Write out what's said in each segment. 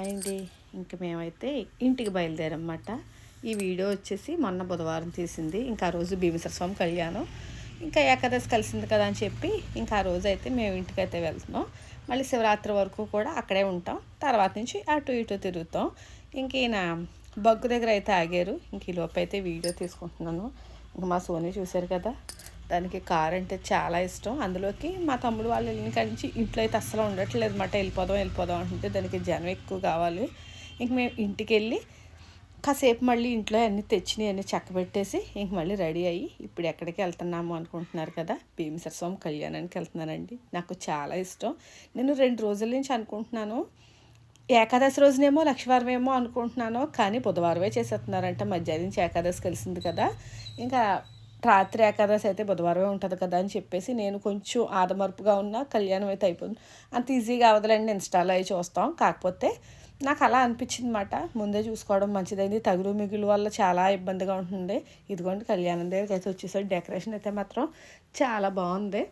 అండి ఇంక మేమైతే ఇంటికి బయలుదేరమాట ఈ వీడియో వచ్చేసి మొన్న బుధవారం తీసింది. ఇంకా ఆ రోజు భీమేశ్వర స్వామి కళ్యాణం. ఇంకా ఏకాదశి కలిసింది కదా అని చెప్పి ఇంకా ఆ రోజు అయితే మేము ఇంటికి అయితే వెళ్తున్నాం. మళ్ళీ శివరాత్రి వరకు కూడా అక్కడే ఉంటాం. తర్వాత నుంచి అటు ఇటు తిరుగుతాం. ఇంక ఈయన బగ్గు దగ్గర అయితే ఆగారు. ఇంక ఈ లోపు అయితే వీడియో తీసుకుంటున్నాను. ఇంక మా సోని చూశారు కదా. దానికి కార్ అంటే చాలా ఇష్టం. అందులోకి మా తమ్ముడు వాళ్ళు వెళ్ళిన కాడి నుంచి ఇంట్లో అయితే అస్సలు ఉండట్లేదు మాట వెళ్ళిపోదాం వెళ్ళిపోదాం అంటుంటే దానికి జనం ఎక్కువ కావాలి. ఇంక మేము ఇంటికి వెళ్ళి కాసేపు మళ్ళీ ఇంట్లో అన్నీ తెచ్చినాయి అన్నీ చక్కబెట్టేసి ఇంక మళ్ళీ రెడీ అయ్యి ఇప్పుడు ఎక్కడికి వెళ్తున్నాము అనుకుంటున్నారు కదా భీమసర స్వామి కళ్యాణానికి వెళ్తున్నానండి. నాకు చాలా ఇష్టం. నేను రెండు రోజుల నుంచి అనుకుంటున్నాను. ఏకాదశి రోజునేమో లక్షవారం ఏమో అనుకుంటున్నాను. కానీ బుధవారమే చేసేస్తున్నారంట. మధ్యాహ్నం నుంచి ఏకాదశి కలిసింది కదా. ఇంకా రాత్రి ఏకాదశి అయితే బుధవారమే ఉంటుంది కదా అని చెప్పేసి నేను కొంచెం ఆదమర్పుగా ఉన్న కళ్యాణం అయితే అయిపోయింది. అంత ఈజీగా అవదలండి ఇన్స్టాలో అవి చూస్తాం. కాకపోతే నాకు అలా అనిపించింది అనమాట ముందే చూసుకోవడం మంచిదైంది. తగులు మిగులు వల్ల చాలా ఇబ్బందిగా ఉంటుంది ఇదిగోండి కళ్యాణం దగ్గరికి అయితే వచ్చేసరి డెకరేషన్ అయితే మాత్రం చాలా బాగుంది.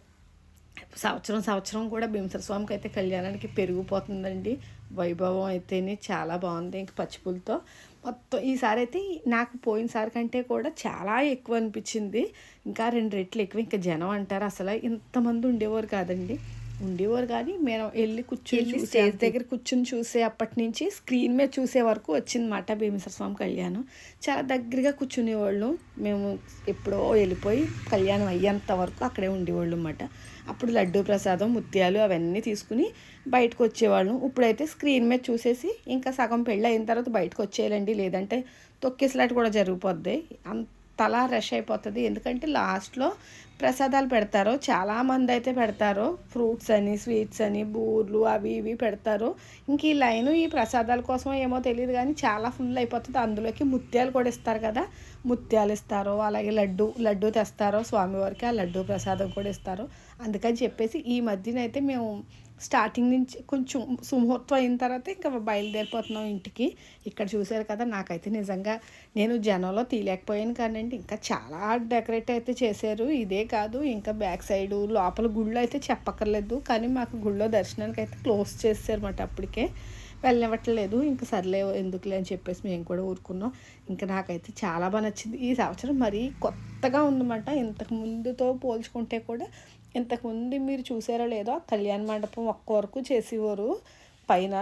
సంవత్సరం సంవత్సరం కూడా భీమసర స్వామికి అయితే కళ్యాణానికి పెరిగిపోతుందండి. వైభవం అయితేనే చాలా బాగుంది. ఇంక పచ్చిపులతో మొత్తం ఈసారి అయితే నాకు పోయినసారి కంటే కూడా చాలా ఎక్కువ అనిపించింది. ఇంకా రెండు రెట్లు ఎక్కువ. ఇంకా జనం అంటారు అసలు ఇంతమంది ఉండేవారు కాదండి. ఉండేవారు కానీ మేము వెళ్ళి కూర్చుని స్టేజ్ దగ్గర కూర్చుని చూసే అప్పటి నుంచి స్క్రీన్ మీద చూసే వరకు వచ్చిందన్నమాట భీమేశ్వర స్వామి కళ్యాణం. చాలా దగ్గరగా కూర్చునేవాళ్ళు. మేము ఎప్పుడో వెళ్ళిపోయి కళ్యాణం అయ్యేంత వరకు అక్కడే ఉండేవాళ్ళు అన్నమాట అప్పుడు లడ్డు ప్రసాదం ముత్యాలు అవన్నీ తీసుకుని బయటకు వచ్చేవాళ్ళం. ఇప్పుడైతే స్క్రీన్ మీద చూసేసి ఇంకా సగం పెళ్ళి అయిన తర్వాత బయటకు వచ్చేయాలండి. లేదంటే తొక్కేసలాట కూడా జరిగిపోద్ది. తల రష్ అయిపోతుంది. ఎందుకంటే లాస్ట్లో ప్రసాదాలు పెడతారు. చాలామంది అయితే పెడతారు. ఫ్రూట్స్ అని స్వీట్స్ అని బూర్లు అవి ఇవి పెడతారు. ఇంక ఈ లైను ఈ ప్రసాదాల కోసం ఏమో తెలియదు కానీ చాలా ఫుల్ అయిపోతుంది. అందులోకి ముత్యాలు కూడా ఇస్తారు కదా. ముత్యాలు ఇస్తారు. అలాగే లడ్డు లడ్డు తెస్తారు. స్వామివారికి ఆ లడ్డు ప్రసాదం కూడా ఇస్తారు. అందుకని చెప్పేసి ఈ మధ్యన అయితే మేము స్టార్టింగ్ నుంచి కొంచెం సుముహూర్తం అయిన తర్వాత ఇంకా బయలుదేరిపోతున్నాం ఇంటికి. ఇక్కడ చూశారు కదా నాకైతే నిజంగా నేను జనంలో తీయలేకపోయాను కానీ ఇంకా చాలా డెకరేట్ అయితే చేశారు. ఇదే కాదు ఇంకా బ్యాక్ సైడ్ లోపల గుళ్ళు అయితే చెప్పక్కర్లేదు. కానీ మాకు గుళ్ళో దర్శనానికి అయితే క్లోజ్ చేశారన్నమాట అప్పటికే. వెళ్ళనివ్వట్లేదు. ఇంకా సర్లే ఎందుకులే అని చెప్పేసి మేము కూడా ఊరుకున్నాం. ఇంకా నాకైతే చాలా బాగా నచ్చింది. ఈ సంవత్సరం మరీ కొత్తగా ఉందన్నమాట. ఇంతకు ముందుతో పోల్చుకుంటే కూడా ఇంతకుముందు మీరు చూసారో లేదో కళ్యాణ మండపం ఒక్క వరకు చేసేవారు. పైన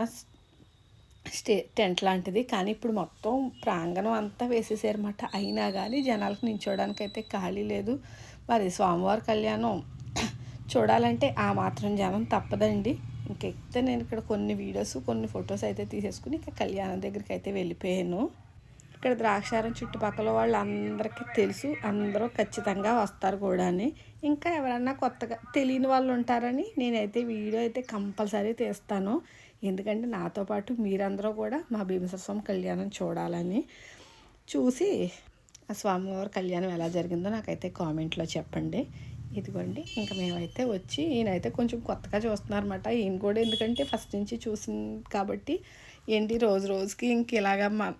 స్టే టెంట్ లాంటిది. కానీ ఇప్పుడు మొత్తం ప్రాంగణం అంతా వేసేసారన్నమాట. అయినా కానీ జనాలకు నించోడానికి అయితే ఖాళీ లేదు. మరి స్వామివారి కళ్యాణం చూడాలంటే ఆ మాత్రం జనం తప్పదండి. ఇంకైతే నేను ఇక్కడ కొన్ని వీడియోస్ కొన్ని ఫొటోస్ అయితే తీసేసుకుని ఇంకా కళ్యాణం దగ్గరికి అయితే వెళ్ళిపోయాను. ఇక్కడ ద్రాక్షారం చుట్టుపక్కల వాళ్ళు అందరికీ తెలుసు అందరూ ఖచ్చితంగా వస్తారు కూడా ఇంకా ఎవరన్నా కొత్తగా తెలియని వాళ్ళు ఉంటారని నేనైతే వీడియో అయితే కంపల్సరీ తీస్తాను. ఎందుకంటే నాతో పాటు మీరందరూ కూడా మా భీమేశ్వర స్వామి కళ్యాణం చూడాలని చూసి ఆ స్వామివారి కళ్యాణం ఎలా జరిగిందో నాకైతే కామెంట్లో చెప్పండి. ఇదిగోండి ఇంకా మేమైతే వచ్చి ఈయనైతే కొంచెం కొత్తగా చూస్తున్నారన్నమాట. ఈయన కూడా ఎందుకంటే ఫస్ట్ నుంచి చూసింది కాబట్టి ఏంటి రోజు రోజుకి ఇంక ఇలాగా మా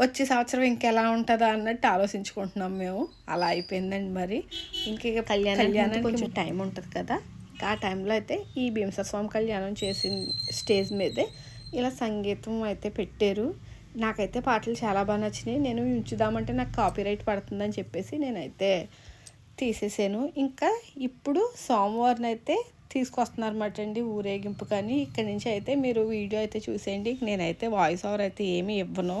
వచ్చే సంవత్సరం ఇంకెలా ఉంటుందా అన్నట్టు ఆలోచించుకుంటున్నాం మేము. అలా అయిపోయిందండి మరి. ఇంక కళ్యాణం కళ్యాణం కొంచెం టైం ఉంటుంది కదా. ఆ టైంలో అయితే ఈ భీమస స్వామి కళ్యాణం చేసిన స్టేజ్ మీదే ఇలా సంగీతం అయితే పెట్టారు. నాకైతే పాటలు చాలా బాగా నచ్చినాయి. నేను ఉంచుదామంటే నాకు కాపీరైట్ పడుతుందని చెప్పేసి నేనైతే తీసేసాను. ఇంకా ఇప్పుడు సోమవారం అయితే తీసుకొస్తున్నారన్నమాట అండి ఊరేగింపు కానీ. ఇక్కడ నుంచి అయితే మీరు వీడియో అయితే చూసేయండి. నేనైతే వాయిస్ ఓవర్ అయితే ఏమీ ఇవ్వను.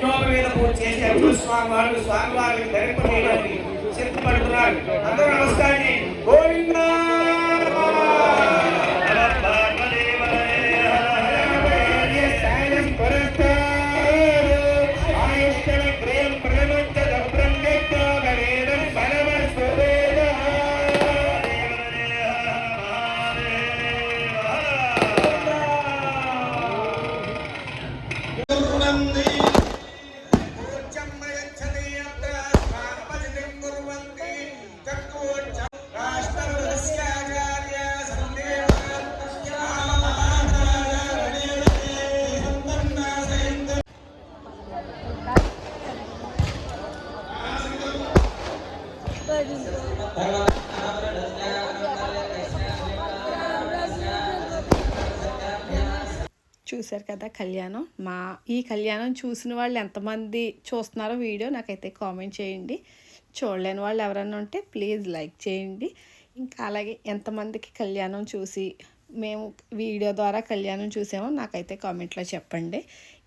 అటువంటి మీద పూజ చేసి అర్జున స్వామి వారు స్వామి వారికి ధరింపజేయడానికి సిద్ధపడుతున్నారు అందరూ నమస్కారం చూశారు కదా కళ్యాణం. మా ఈ కళ్యాణం చూసిన వాళ్ళు ఎంతమంది చూస్తున్నారో వీడియో నాకైతే కామెంట్ చేయండి. చూడలేని వాళ్ళు ఎవరైనా ఉంటే ప్లీజ్ లైక్ చేయండి. ఇంకా అలాగే ఎంతమందికి కళ్యాణం చూసి మేము వీడియో ద్వారా కళ్యాణం చూసామో నాకైతే కామెంట్లో చెప్పండి.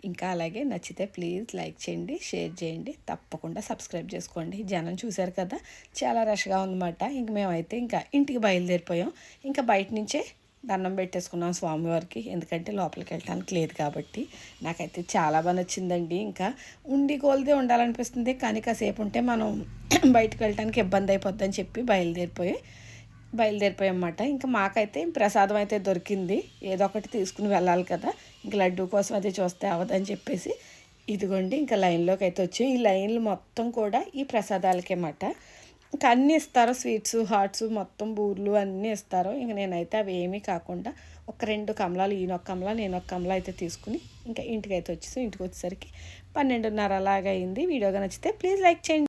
ఇంకా అలాగే నచ్చితే ప్లీజ్ లైక్ చేయండి షేర్ చేయండి తప్పకుండా సబ్స్క్రైబ్ చేసుకోండి. జనం చూశారు కదా చాలా రష్గా ఉందన్నమాట. ఇంక మేమైతే ఇంకా ఇంటికి బయలుదేరిపోయాం. ఇంకా బయట నుంచే దండం పెట్టేసుకున్నాం స్వామివారికి. ఎందుకంటే లోపలికి వెళ్ళటానికి లేదు కాబట్టి. నాకైతే చాలా బాగా నచ్చిందండి. ఇంకా ఉండి కోల్దే ఉండాలనిపిస్తుంది. కానీ కాసేపు ఉంటే మనం బయటకు వెళ్ళటానికి ఇబ్బంది అయిపోద్దని చెప్పి బయలుదేరిపోయి బయలుదేరిపోయామన్నమాట ఇంకా మాకైతే ప్రసాదం అయితే దొరికింది. ఏదో ఒకటి తీసుకుని వెళ్ళాలి కదా. ఇంక లడ్డు కోసం అది చూస్తే అవదని చెప్పేసి ఇదిగోండి ఇంకా లైన్లోకి అయితే వచ్చి ఈ లైన్లు మొత్తం కూడా ఈ ప్రసాదాలకే మాట ఇంకా అన్నీ ఇస్తారు స్వీట్స్ హాట్స్ మొత్తం బూర్లు అన్నీ ఇస్తారు. ఇంక నేనైతే అవి ఏమీ కాకుండా ఒక రెండు కమలాలు ఈయన ఒక కమలా నేను ఒక కమలా అయితే తీసుకుని ఇంకా ఇంటికి అయితే వచ్చేసి ఇంటికి వచ్చేసరికి పన్నెండున్నర అలాగ అయింది వీడియోగా నచ్చితే ప్లీజ్ లైక్ చేయండి.